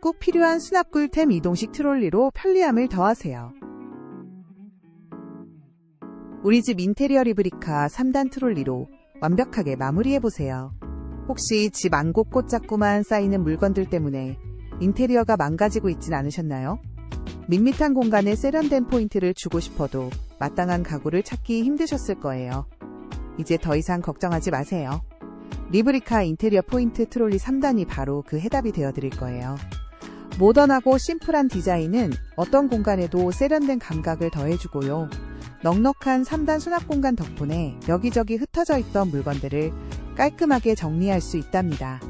꼭 필요한 수납 꿀템 이동식 트롤리로 편리함을 더하세요. 우리 집 인테리어 리브리카 3단 트롤리로 완벽하게 마무리해보세요. 혹시 집 안 곳 곳 자꾸만 쌓이는 물건들 때문에 인테리어가 망가지고 있진 않으셨나요? 밋밋한 공간에 세련된 포인트를 주고 싶어도 마땅한 가구를 찾기 힘드셨을 거예요. 이제 더 이상 걱정하지 마세요. 리브리카 인테리어 포인트 트롤리 3단이 바로 그 해답이 되어 드릴 거예요. 모던하고 심플한 디자인은 어떤 공간에도 세련된 감각을 더해주고요. 넉넉한 3단 수납 공간 덕분에 여기저기 흩어져 있던 물건들을 깔끔하게 정리할 수 있답니다.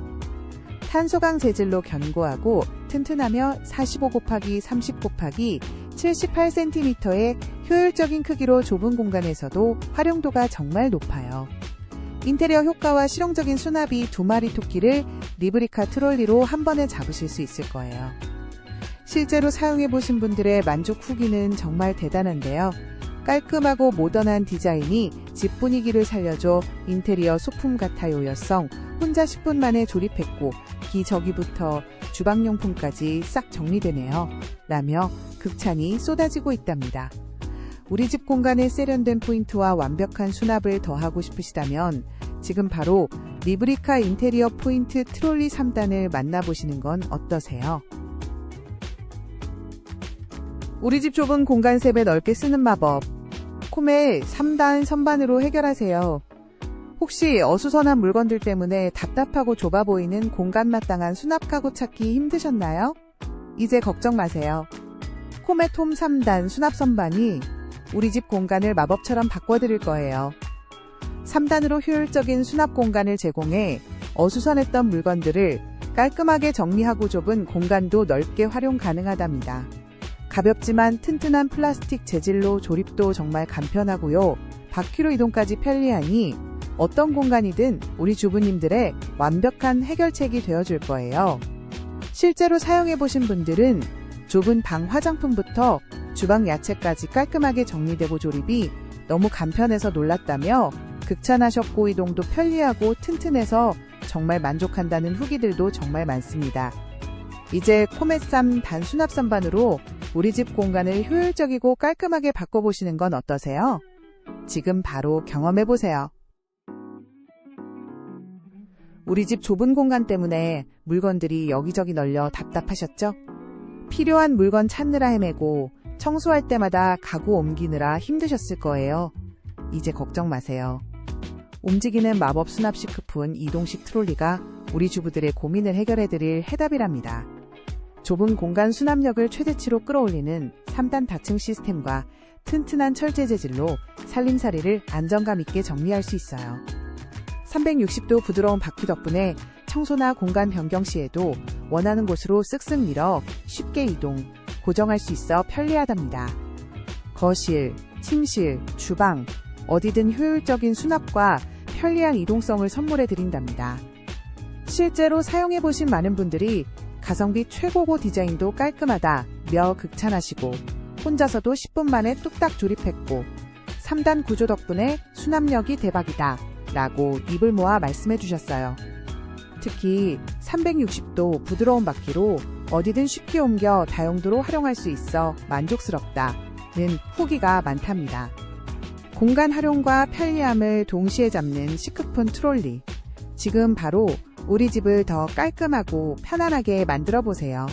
탄소강 재질로 견고하고 튼튼하며 45 곱하기 30 곱하기 78cm의 효율적인 크기로 좁은 공간에서도 활용도가 정말 높아요. 인테리어 효과와 실용적인 수납이 두 마리 토끼를 리브리카 트롤리로 한 번에 잡으실 수 있을 거예요. 실제로 사용해 보신 분들의 만족 후기는 정말 대단한데요. 깔끔하고 모던한 디자인이 집 분위기를 살려줘 인테리어 소품 같아요 여성 혼자 10분 만에 조립했고 기저귀부터 주방용품까지 싹 정리되네요. 라며 극찬이 쏟아지고 있답니다. 우리 집 공간에 세련된 포인트와 완벽한 수납을 더하고 싶으시다면 지금 바로 리브리카 인테리어 포인트 트롤리 3단을 만나보시는 건 어떠세요? 우리 집 좁은 공간 세배 넓게 쓰는 마법. 콤의 3단 선반으로 해결하세요. 혹시 어수선한 물건들 때문에 답답하고 좁아 보이는 공간 마땅한 수납 가구 찾기 힘드셨나요? 이제 걱정 마세요. 콤의 톰 3단 수납 선반이 우리 집 공간을 마법처럼 바꿔드릴 거예요. 3단으로 효율적인 수납 공간을 제공해 어수선했던 물건들을 깔끔하게 정리하고 좁은 공간도 넓게 활용 가능하답니다. 가볍지만 튼튼한 플라스틱 재질로 조립도 정말 간편하고요. 바퀴로 이동까지 편리하니 어떤 공간이든 우리 주부님들의 완벽한 해결책이 되어줄 거예요. 실제로 사용해보신 분들은 좁은 방 화장품부터 주방 야채까지 깔끔하게 정리되고 조립이 너무 간편해서 놀랐다며 극찬하셨고 이동도 편리하고 튼튼해서 정말 만족한다는 후기들도 정말 많습니다. 이제 코메쌈 단수납 선반으로 우리 집 공간을 효율적이고 깔끔하게 바꿔보시는 건 어떠세요? 지금 바로 경험해보세요. 우리 집 좁은 공간 때문에 물건들이 여기저기 널려 답답하셨죠? 필요한 물건 찾느라 헤매고 청소할 때마다 가구 옮기느라 힘드셨을 거예요. 이제 걱정 마세요. 움직이는 마법 수납 시크푼 이동식 트롤리가 우리 주부들의 고민을 해결해드릴 해답이랍니다. 좁은 공간 수납력을 최대치로 끌어올리는 3단 다층 시스템과 튼튼한 철제 재질로 살림살이를 안정감 있게 정리할 수 있어요. 360도 부드러운 바퀴 덕분에 청소나 공간 변경 시에도 원하는 곳으로 쓱쓱 밀어 쉽게 이동, 고정할 수 있어 편리하답니다. 거실, 침실, 주방, 어디든 효율적인 수납과 편리한 이동성을 선물해 드린답니다. 실제로 사용해 보신 많은 분들이 가성비 최고고 디자인도 깔끔하다며 극찬하시고 혼자서도 10분 만에 뚝딱 조립했고 3단 구조 덕분에 수납력이 대박이다 라고 입을 모아 말씀해 주셨어요. 특히 360도 부드러운 바퀴로 어디든 쉽게 옮겨 다용도로 활용할 수 있어 만족스럽다는 후기가 많답니다. 공간 활용과 편리함을 동시에 잡는 시크폰 트롤리. 지금 바로 우리 집을 더 깔끔하고 편안하게 만들어 보세요.